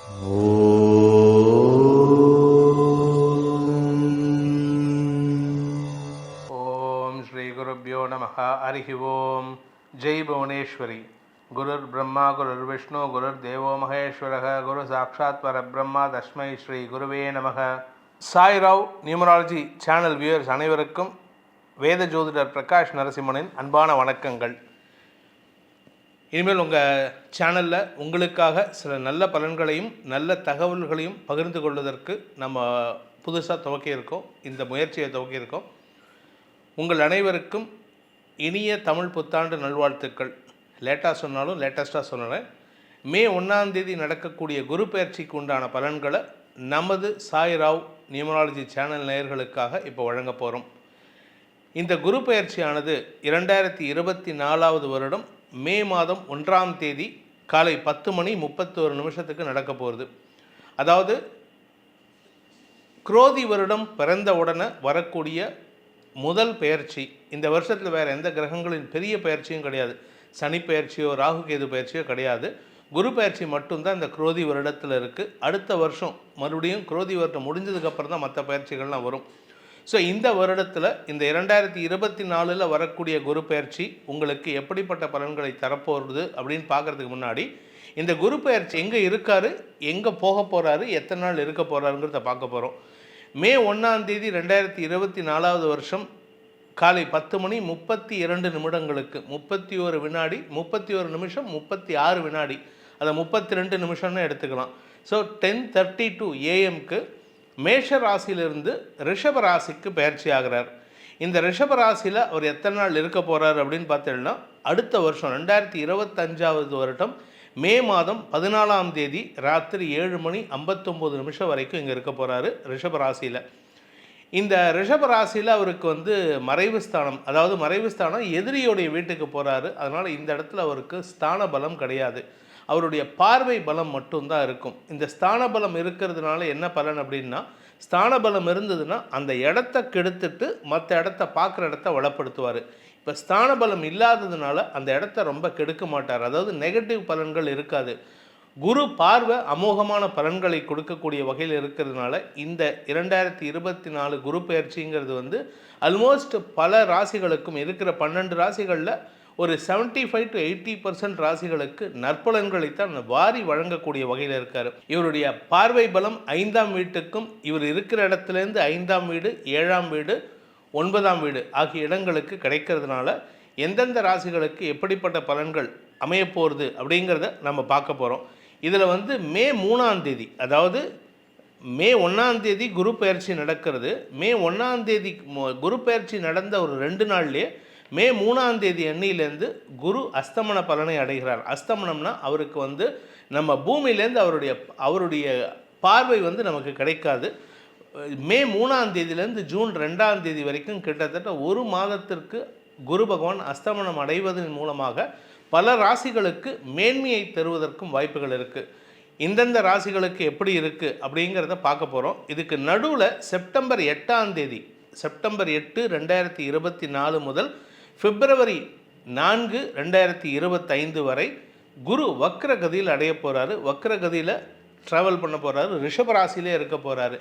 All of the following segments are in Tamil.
ஓம் ஸ்ரீ குருப்பியோ நம ஹரிஹி ஓம். ஜெய் புவனேஸ்வரி. குருர் பிரம்மா குருர் விஷ்ணு குருர் தேவோ மகேஸ்வரக. குரு சாட்சாத் பரபிரம்மா தஸ்மை ஸ்ரீ குருவே நமக சாய்ராவ் நியூமராலஜி சேனல் வியூவர்ஸ் அனைவருக்கும் வேத ஜோதிடர் பிரகாஷ் நரசிம்மனின் அன்பான வணக்கங்கள். இனிமேல் உங்கள் சேனலில் உங்களுக்காக சில நல்ல பலன்களையும் நல்ல தகவல்களையும் பகிர்ந்து கொள்வதற்கு நம்ம புதுசாக துவக்கியிருக்கோம் இந்த முயற்சியை துவக்கியிருக்கோம் உங்கள் அனைவருக்கும் இனிய தமிழ் புத்தாண்டு நல்வாழ்த்துக்கள். லேட்டாக சொன்னாலும் லேட்டஸ்ட்டாக சொன்னேன் மே ஒன்றாந்தேதி நடக்கக்கூடிய குரு பயிற்சிக்கு உண்டான பலன்களை நமது சாய்ராவ் நியூமராலஜி சேனல் நேயர்களுக்காக இப்போ வழங்க போகிறோம் இந்த குரு பயிற்சியானது இரண்டாயிரத்தி இருபத்தி நாலாவது வருடம் மே மாதம் ஒன்றாம் தேதி காலை பத்து மணி முப்பத்தோரு நிமிஷத்துக்கு நடக்க போகிறது அதாவது குரோதி வருடம் பிறந்த உடனே வரக்கூடிய முதல் பெயர்ச்சி இந்த வருஷத்தில் வேறு எந்த கிரகங்களின் பெரிய பெயர்ச்சியும் கிடையாது. சனி பெயர்ச்சியோ ராகு கேது பயிற்சியோ கிடையாது. குரு பயிற்சி மட்டும்தான் இந்த குரோதி வருடத்தில் இருக்குது அடுத்த வருஷம் மறுபடியும் குரோதி வருடம் முடிஞ்சதுக்கப்புறம் தான் மற்ற பயிற்சிகள்லாம் வரும். ஸோ இந்த வருடத்தில் இந்த இரண்டாயிரத்தி இருபத்தி நாலில் வரக்கூடிய குரு பயிற்சி உங்களுக்கு எப்படிப்பட்ட பலன்களை தரப்போகிறது அப்படின்னு பார்க்குறதுக்கு முன்னாடி இந்த குரு பெயர்ச்சி எங்கே இருக்கார் எங்கே போக போகிறாரு எத்தனை நாள் இருக்க போகிறாருங்கிறத பார்க்க போகிறோம் மே ஒன்றாம் தேதி ரெண்டாயிரத்தி இருபத்தி நாலாவது வருஷம் காலை பத்து மணி முப்பத்தி இரண்டு நிமிடங்களுக்கு முப்பத்தி ஒரு வினாடி முப்பத்தி ஒரு நிமிஷம் முப்பத்தி ஆறு வினாடி அதை முப்பத்தி ரெண்டு நிமிஷம்னு எடுத்துக்கலாம். ஸோ டென் தேர்ட்டி டூ ஏஎம்க்கு மேஷ ராசியிலிருந்து ரிஷப ராசிக்கு பயிற்சி ஆகிறார் இந்த ரிஷப ராசியில் அவர் எத்தனை நாள் இருக்க போகிறார் அப்படின்னு பார்த்தீங்கன்னா அடுத்த வருஷம் ரெண்டாயிரத்தி இருபத்தஞ்சாவது வருடம் மே மாதம் பதினாலாம் தேதி ராத்திரி ஏழு மணி ஐம்பத்தொம்போது நிமிஷம் வரைக்கும் இங்கே இருக்க போகிறாரு ரிஷப ராசியில் இந்த ரிஷப ராசியில் அவருக்கு வந்து மறைவு ஸ்தானம் அதாவது மறைவு ஸ்தானம் எதிரியோடைய வீட்டுக்கு போகிறாரு அதனால் இந்த இடத்துல அவருக்கு ஸ்தான பலம் கிடையாது. அவருடைய பார்வை பலம் மட்டும்தான் இருக்கும். இந்த ஸ்தான பலம் இருக்கிறதுனால என்ன பலன் அப்படின்னா ஸ்தான பலம் இருந்ததுன்னா அந்த இடத்த கெடுத்துட்டு மற்ற இடத்த பார்க்குற இடத்த வளப்படுத்துவார். இப்போ ஸ்தான பலம் இல்லாததுனால அந்த இடத்த ரொம்ப கெடுக்க மாட்டார். அதாவது நெகட்டிவ் பலன்கள் இருக்காது. குரு பார்வை அமோகமான பலன்களை கொடுக்கக்கூடிய வகையில் இருக்கிறதுனால இந்த இரண்டாயிரத்தி இருபத்தி நாலு குரு பயிற்சிங்கிறது வந்து ஆல்மோஸ்ட் பல ராசிகளுக்கும் இருக்கிற பன்னெண்டு ராசிகளில் ஒரு seventy five to eighty percent ராசிகளுக்கு நற்பலன்களைத்தான் வாரி வழங்கக்கூடிய வகையில் இருக்கார். இவருடைய பார்வை பலம் ஐந்தாம் வீட்டுக்கும் இவர் இருக்கிற இடத்துலேருந்து ஐந்தாம் வீடு ஏழாம் வீடு ஒன்பதாம் வீடு ஆகிய இடங்களுக்கு கிடைக்கிறதுனால எந்தெந்த ராசிகளுக்கு எப்படிப்பட்ட பலன்கள் அமையப்போகிறது அப்படிங்கிறத நம்ம பார்க்க போகிறோம் இதில் வந்து மே மூணாம் தேதி அதாவது மே ஒன்றாம் தேதி குரு பயிற்சி நடக்கிறது. மே ஒன்றாம் தேதி குரு பயிற்சி நடந்த ஒரு ரெண்டு நாள்லேயே மே மூணாம் தேதி எண்ணிலேருந்து குரு அஸ்தமன பலனை அடைகிறார். அஸ்தமனம்னா அவருக்கு வந்து நம்ம பூமியிலேருந்து அவருடைய அவருடைய பார்வை வந்து நமக்கு கிடைக்காது. மே மூணாம் தேதியிலேருந்து ஜூன் ரெண்டாம் தேதி வரைக்கும் கிட்டத்தட்ட ஒரு மாதத்திற்கு குரு பகவான் அஸ்தமனம் அடைவதன் மூலமாக பல ராசிகளுக்கு மேன்மையை தருவதற்கும் வாய்ப்புகள் இருக்குது இந்தந்த ராசிகளுக்கு எப்படி இருக்குது அப்படிங்கிறத பார்க்க போகிறோம் இதுக்கு நடுவில் செப்டம்பர் எட்டாம் தேதி செப்டம்பர் எட்டு ரெண்டாயிரத்தி இருபத்தி நாலு முதல் பிப்ரவரி நான்கு ரெண்டாயிரத்தி இருபத்தைந்து வரை குரு வக்ரகதியில் அடைய போகிறாரு வக்ரகதியில் ட்ராவல் பண்ண போகிறாரு ரிஷபராசிலே இருக்க போகிறாரு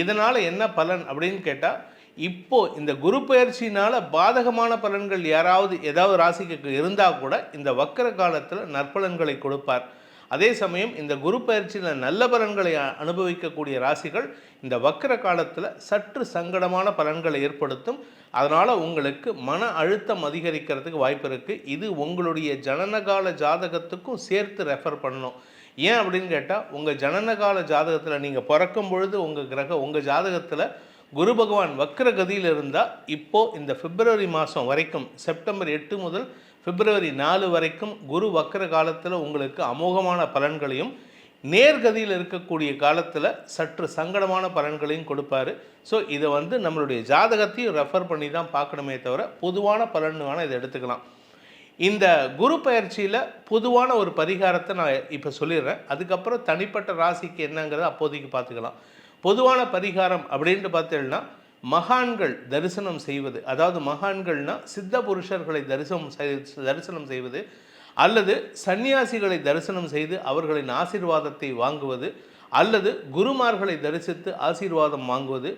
இதனால் என்ன பலன் அப்படின்னு கேட்டால் இப்போ இந்த குரு பயிற்சியினால் பாதகமான பலன்கள் யாராவது ஏதாவது ராசிக்கு இருந்தால் கூட இந்த வக்கர காலத்தில் நற்பலன்களை கொடுப்பார். அதே சமயம் இந்த குரு பயிற்சியில் நல்ல பலன்களை அனுபவிக்கக்கூடிய ராசிகள் இந்த வக்கர காலத்தில் சற்று சங்கடமான பலன்களை ஏற்படுத்தும். அதனால் உங்களுக்கு மன அழுத்தம் அதிகரிக்கிறதுக்கு வாய்ப்பு இருக்குது இது உங்களுடைய ஜனனகால ஜாதகத்துக்கும் சேர்த்து ரெஃபர் பண்ணணும். ஏன் அப்படின்னு கேட்டால் உங்கள் ஜனனகால ஜாதகத்தில் நீங்கள் பிறக்கும் பொழுது உங்கள் கிரக உங்கள் ஜாதகத்தில் குரு பகவான் வக்ர கதியில் இருந்தால் இப்போது இந்த பிப்ரவரி மாதம் வரைக்கும் செப்டம்பர் எட்டு முதல் பிப்ரவரி நாலு வரைக்கும் குரு வக்ர காலத்தில் உங்களுக்கு அமோகமான பலன்களையும் நேர்கதியில் இருக்கக்கூடிய காலத்தில் சற்று சங்கடமான பலன்களையும் கொடுப்பாரு. ஸோ இதை வந்து நம்மளுடைய ஜாதகத்தையும் ரெஃபர் பண்ணி தான் பார்க்கணுமே தவிர பொதுவான பலன் வேணால் இதை எடுத்துக்கலாம். இந்த குரு பயிற்சியில் பொதுவான ஒரு பரிகாரத்தை நான் இப்போ சொல்லிடுறேன். அதுக்கப்புறம் தனிப்பட்ட ராசிக்கு என்னங்கிறத அப்போதைக்கு பார்த்துக்கலாம். பொதுவான பரிகாரம் அப்படின்ட்டு பார்த்தீங்கன்னா மகான்கள் தரிசனம் செய்வது. அதாவது மகான்கள்னால் சித்த புருஷர்களை தரிசனம் செய்- தரிசனம் செய்வது. அல்லது சன்னியாசிகளை தரிசனம் செய்து அவர்களின் ஆசீர்வாதத்தை வாங்குவது அல்லது குருமார்களை தரிசித்து ஆசீர்வாதம் வாங்குவது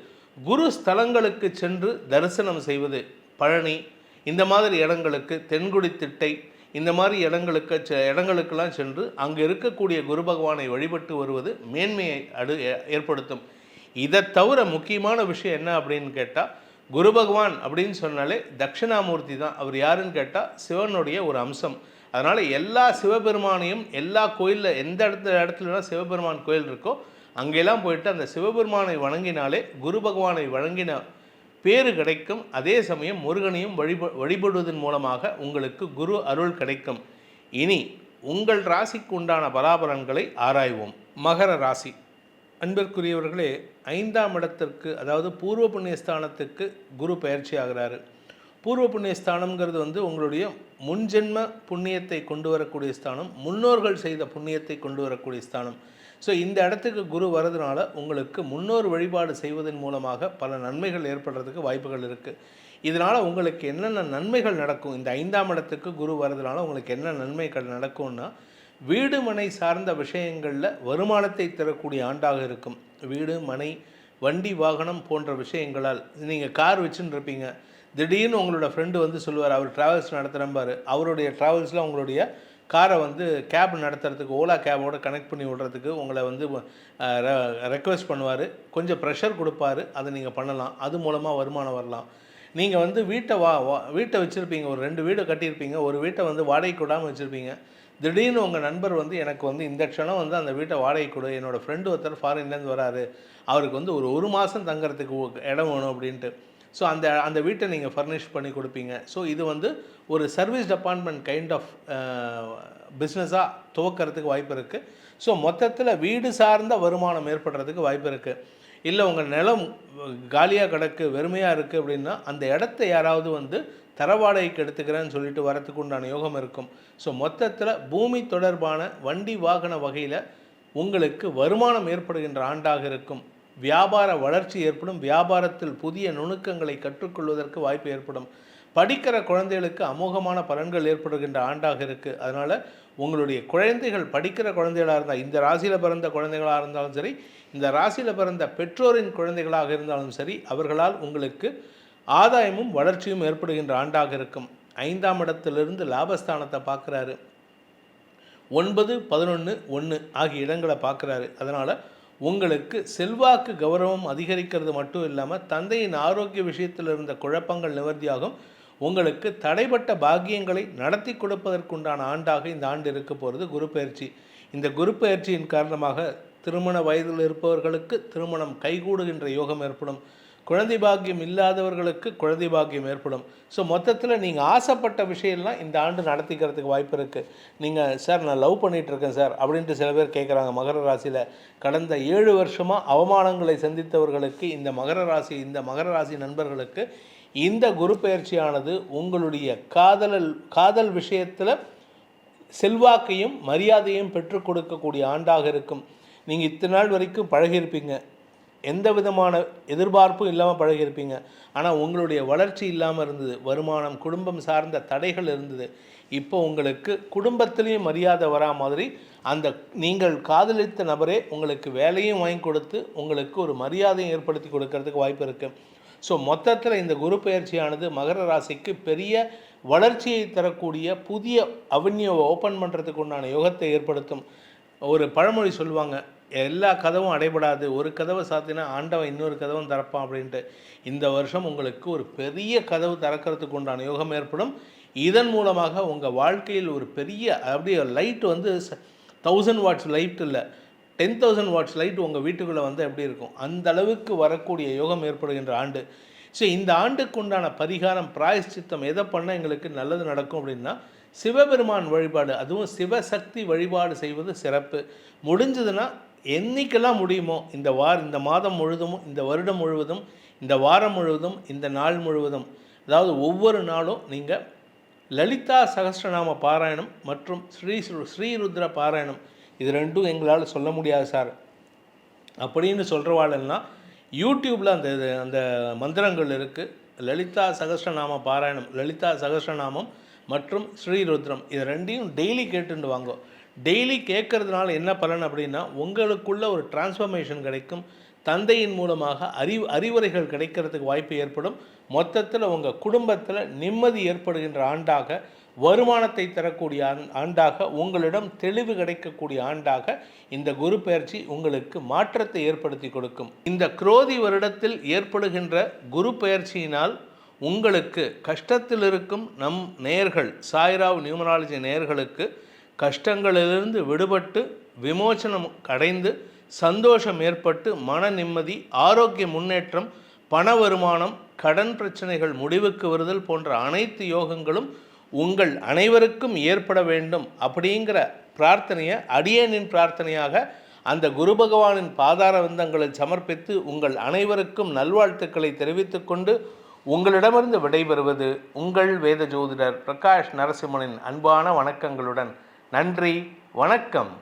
குரு ஸ்தலங்களுக்கு சென்று தரிசனம் செய்வது பழனி இந்த மாதிரி இடங்களுக்கு தென்குடி திட்டை இந்த மாதிரி இடங்களுக்கு செ- இடங்களுக்கெல்லாம் சென்று அங்கே இருக்கக்கூடிய குரு பகவானை வழிபட்டு வருவது மேன்மையை அடு ஏ- ஏற்படுத்தும். இதை தவிர முக்கியமான விஷயம் என்ன அப்படின்னு கேட்டால் குரு பகவான் அப்படின்னு சொன்னாலே தட்சிணாமூர்த்தி தான். அவர் யாருன்னு கேட்டால் சிவனுடைய ஒரு அம்சம். அதனால் எல்லா சிவபெருமானையும் எல்லா கோயிலில் எந்த இடத்துல இடத்துலலாம் சிவபெருமான் கோயில் இருக்கோ அங்கெல்லாம் போயிட்டு அந்த சிவபெருமானை வணங்கினாலே குரு பகவானை வணங்கின பேறு கிடைக்கும். அதே சமயம் முருகனையும் வழிப வழிபடுவதன் மூலமாக உங்களுக்கு குரு அருள் கிடைக்கும். இனி உங்கள் ராசிக்கு உண்டான பலாபலன்களை ஆராய்வோம். மகர ராசி. அன்பிற்குரியவர்களே ஐந்தாம் இடத்திற்கு அதாவது பூர்வ புண்ணியஸ்தானத்துக்கு குரு பயிற்சி ஆகிறாரு. பூர்வ புண்ணியஸ்தானம்ங்கிறது வந்து உங்களுடைய முன்ஜென்ம புண்ணியத்தை கொண்டு வரக்கூடிய ஸ்தானம் முன்னோர்கள் செய்த புண்ணியத்தை கொண்டு வரக்கூடிய ஸ்தானம். ஸோ இந்த இடத்துக்கு குரு வரதுனால உங்களுக்கு முன்னோர் வழிபாடு செய்வதன் மூலமாக பல நன்மைகள் ஏற்படுறதுக்கு வாய்ப்புகள் இருக்குது இதனால் உங்களுக்கு என்னென்ன நன்மைகள் நடக்கும்? இந்த ஐந்தாம் இடத்துக்கு குரு வரதுனால உங்களுக்கு என்ன நன்மைகள் நடக்கும்னா வீடு மனை சார்ந்த விஷயங்களில் வருமானத்தை தரக்கூடிய ஆண்டாக இருக்கும். வீடு மனை வண்டி வாகனம் போன்ற விஷயங்களால். நீங்கள் கார் வச்சுன்னு இருப்பீங்க. திடீர்னு உங்களோட ஃப்ரெண்டு வந்து சொல்லுவார் அவர் ட்ராவல்ஸ் நடத்துகிறம்பார் அவருடைய ட்ராவல்ஸில் உங்களுடைய காரை வந்து கேப் நடத்துறதுக்கு ஓலா கேபோட கனெக்ட் பண்ணி விடுறதுக்கு உங்களை வந்து ரெக்வெஸ்ட் பண்ணுவார். கொஞ்சம் ப்ரெஷர் கொடுப்பாரு. அதை நீங்கள் பண்ணலாம். அது மூலமாக வருமானம் வரலாம். நீங்கள் வந்து வீட்டை வா வா- வீட்டை வச்சுருப்பீங்க. ஒரு ரெண்டு வீடு கட்டியிருப்பீங்க. ஒரு வீட்டை வந்து வாடகை கொடாமல் வச்சுருப்பீங்க. திடீர்னு உங்கள் நண்பர் வந்து எனக்கு வந்து இந்த க்ஷணம் வந்து அந்த வீட்டை வாடகை கொடு. என்னோடய ஃப்ரெண்டு ஒருத்தர் ஃபாரின்லேருந்து வராரு. அவருக்கு வந்து ஒரு ஒரு மாதம் தங்குறதுக்கு இடம் வேணும் அப்படின்ட்டு. ஸோ அந்த அந்த வீட்டை நீங்கள் ஃபர்னிஷ் பண்ணி கொடுப்பீங்க. ஸோ இது வந்து ஒரு சர்வீஸ் டிபார்ட்மெண்ட் கைண்ட் ஆஃப் பிஸ்னஸாக துவக்கிறதுக்கு வாய்ப்பு இருக்குது ஸோ மொத்தத்தில் வீடு சார்ந்த வருமானம் ஏற்படுறதுக்கு வாய்ப்பு இருக்குது இல்லை உங்கள் நிலம் காலியாக கிடக்கு வெறுமையாக இருக்குது அப்படின்னா அந்த இடத்த யாராவது வந்து தரவாடகைக்கு எடுத்துக்கிறேன்னு சொல்லிட்டு வரத்துக்கு உண்டான யோகம் இருக்கும். ஸோ மொத்தத்தில் பூமி தொடர்பான வண்டி வாகன வகையில் உங்களுக்கு வருமானம் ஏற்படுகின்ற ஆண்டாக இருக்கும். வியாபார வளர்ச்சி ஏற்படும் வியாபாரத்தில் புதிய நுணுக்கங்களை கற்றுக்கொள்வதற்கு வாய்ப்பு ஏற்படும். படிக்கிற குழந்தைகளுக்கு அமோகமான பலன்கள் ஏற்படுகின்ற ஆண்டாக இருக்குது அதனால் உங்களுடைய குழந்தைகள் படிக்கிற குழந்தைகளாக இருந்தால் இந்த ராசியில் பிறந்த குழந்தைகளாக இருந்தாலும் சரி இந்த ராசியில் பிறந்த பெற்றோரின் குழந்தைகளாக இருந்தாலும் சரி அவர்களால் உங்களுக்கு ஆதாயமும் வளர்ச்சியும் ஏற்படுகின்ற ஆண்டாக இருக்கும். ஐந்தாம் இடத்திலிருந்து லாபஸ்தானத்தை பார்க்குறாரு. ஒன்பது பதினொன்று ஒன்று ஆகிய இடங்களை பார்க்குறாரு. அதனால் உங்களுக்கு செல்வாக்கு கௌரவம் அதிகரிக்கிறது மட்டும் இல்லாமல் தந்தையின் ஆரோக்கிய விஷயத்தில் இருந்த குழப்பங்கள் நிவர்த்தியாகும். உங்களுக்கு தடைப்பட்ட பாக்கியங்களை நடத்தி கொடுப்பதற்குண்டான ஆண்டாக இந்த ஆண்டு இருக்க போகிறது குரு பயிற்சி. இந்த குரு பயிற்சியின் காரணமாக திருமண வயதில் இருப்பவர்களுக்கு திருமணம் கைகூடுகின்ற யோகம் ஏற்படும். குழந்தை பாக்கியம் இல்லாதவர்களுக்கு குழந்தை பாக்கியம் ஏற்படும். ஸோ மொத்தத்தில் நீங்கள் ஆசைப்பட்ட விஷயம்லாம் இந்த ஆண்டு நடத்திக்கிறதுக்கு வாய்ப்பு இருக்குது நீங்கள் சார் நான் லவ் பண்ணிகிட்ருக்கேன் சார் அப்படின்ட்டு சில பேர் கேட்குறாங்க மகர ராசியில் கடந்த ஏழு வருஷமாக அவமானங்களை சந்தித்தவர்களுக்கு இந்த மகர ராசி இந்த மகர ராசி நண்பர்களுக்கு இந்த குரு பயிற்சியானது உங்களுடைய காதலல் காதல் விஷயத்தில் செல்வாக்கையும் மரியாதையும் பெற்றுக் கொடுக்கக்கூடிய ஆண்டாக இருக்கும். நீங்கள் இத்தனை நாள் வரைக்கும் பழகியிருப்பீங்க. எந்த விதமான எதிர்பார்ப்பும் இல்லாமல் பழகியிருப்பீங்க. ஆனால் உங்களுடைய வளர்ச்சி இல்லாமல் இருந்தது வருமானம் குடும்பம் சார்ந்த தடைகள் இருந்தது. இப்போ உங்களுக்கு குடும்பத்திலையும் மரியாதை வரா மாதிரி அந்த நீங்கள் காதலித்த நபரே உங்களுக்கு வேலையும் வாங்கி கொடுத்து உங்களுக்கு ஒரு மரியாதையும் ஏற்படுத்தி கொடுக்கறதுக்கு வாய்ப்பு இருக்குது ஸோ மொத்தத்தில் இந்த குரு பயிற்சியானது மகர ராசிக்கு பெரிய வளர்ச்சியை தரக்கூடிய புதிய அவன்யூவை ஓப்பன் பண்ணுறதுக்கு உண்டான யோகத்தை ஏற்படுத்தும். ஒரு பழமொழி சொல்லுவாங்க எல்லா கதவும் அடைபடாது. ஒரு கதவை சாத்தினா ஆண்டவன் இன்னொரு கதவும் திறப்பான் அப்படின்ட்டு. இந்த வருஷம் உங்களுக்கு ஒரு பெரிய கதவு திறக்கிறதுக்கு உண்டான யோகம் ஏற்படும். இதன் மூலமாக உங்கள் வாழ்க்கையில் ஒரு பெரிய அப்படியே லைட் வந்து தௌசண்ட் வாட்ஸ் லைட் இல்லை. டென் தௌசண்ட் வாட்ஸ் லைட் உங்கள் வீட்டுக்குள்ளே வந்து எப்படி இருக்கும்? அந்த அளவுக்கு வரக்கூடிய யோகம் ஏற்படுகின்ற ஆண்டு. ஸோ இந்த ஆண்டுக்கு உண்டான பரிகாரம் பிராயஷ்சித்தம் எதை பண்ணால் எங்களுக்கு நல்லது நடக்கும் அப்படின்னா சிவபெருமான் வழிபாடு. அதுவும் சிவசக்தி வழிபாடு செய்வது சிறப்பு. முடிஞ்சதுன்னா என்னைக்கெல்லாம் முடியுமோ இந்த வார இந்த மாதம் முழுதும் இந்த வருடம் முழுவதும் இந்த வாரம் முழுவதும் இந்த நாள் முழுவதும் அதாவது ஒவ்வொரு நாளும் நீங்கள் லலிதா சகஸ்ரநாம பாராயணம் மற்றும் ஸ்ரீ ஸ்ரீருத்ர பாராயணம் இது ரெண்டும் எங்களால் சொல்ல முடியாது சார். அப்படின்னு சொல்கிறவாளெல்லாம் யூடியூப்பில் அந்த இது அந்த மந்திரங்கள் இருக்குது லலிதா சகஸ்ரநாம பாராயணம் லலிதா சகஸ்ரநாமம் மற்றும் ஸ்ரீருத்ரம் இது ரெண்டையும் டெய்லி கேட்டுட்டு வாங்கோ. டெய்லி கேட்கறதுனால என்ன பலன் அப்படின்னா உங்களுக்குள்ள ஒரு டிரான்ஸ்ஃபர்மேஷன் கிடைக்கும். தந்தையின் மூலமாக அறிவு அறிவுரைகள் கிடைக்கிறதுக்கு வாய்ப்பு ஏற்படும். மொத்தத்தில் உங்கள் குடும்பத்தில் நிம்மதி ஏற்படுகின்ற ஆண்டாக வருமானத்தை தரக்கூடிய ஆண்- ஆண்டாக உங்களிடம் தெளிவு கிடைக்கக்கூடிய ஆண்டாக இந்த குரு பயிற்சி உங்களுக்கு மாற்றத்தை ஏற்படுத்தி கொடுக்கும். இந்த குரோதி வருடத்தில் ஏற்படுகின்ற குரு பயிற்சியினால் உங்களுக்கு கஷ்டத்தில் இருக்கும் நம் நேர்கள் சாய்ராவ் நியூமராலஜி நேர்களுக்கு கஷ்டங்களிலிருந்து விடுபட்டு விமோசனம் அடைந்து சந்தோஷம் ஏற்பட்டு மன நிம்மதி ஆரோக்கிய முன்னேற்றம் பண வருமானம் கடன் பிரச்சனைகள் முடிவுக்கு வருதல் போன்ற அனைத்து யோகங்களும் உங்கள் அனைவருக்கும் ஏற்பட வேண்டும் அப்படிங்கிற பிரார்த்தனையை அடியேனின் பிரார்த்தனையாக அந்த குரு பகவானின் பாதார வந்தங்களில் சமர்ப்பித்து உங்கள் அனைவருக்கும் நல்வாழ்த்துக்களை தெரிவித்துக்கொண்டு உங்களிடமிருந்து விடைபெறுவது உங்கள் வேத ஜோதிடர் பிரகாஷ் நரசிம்மனின் அன்பான வணக்கங்களுடன் நன்றி வணக்கம்.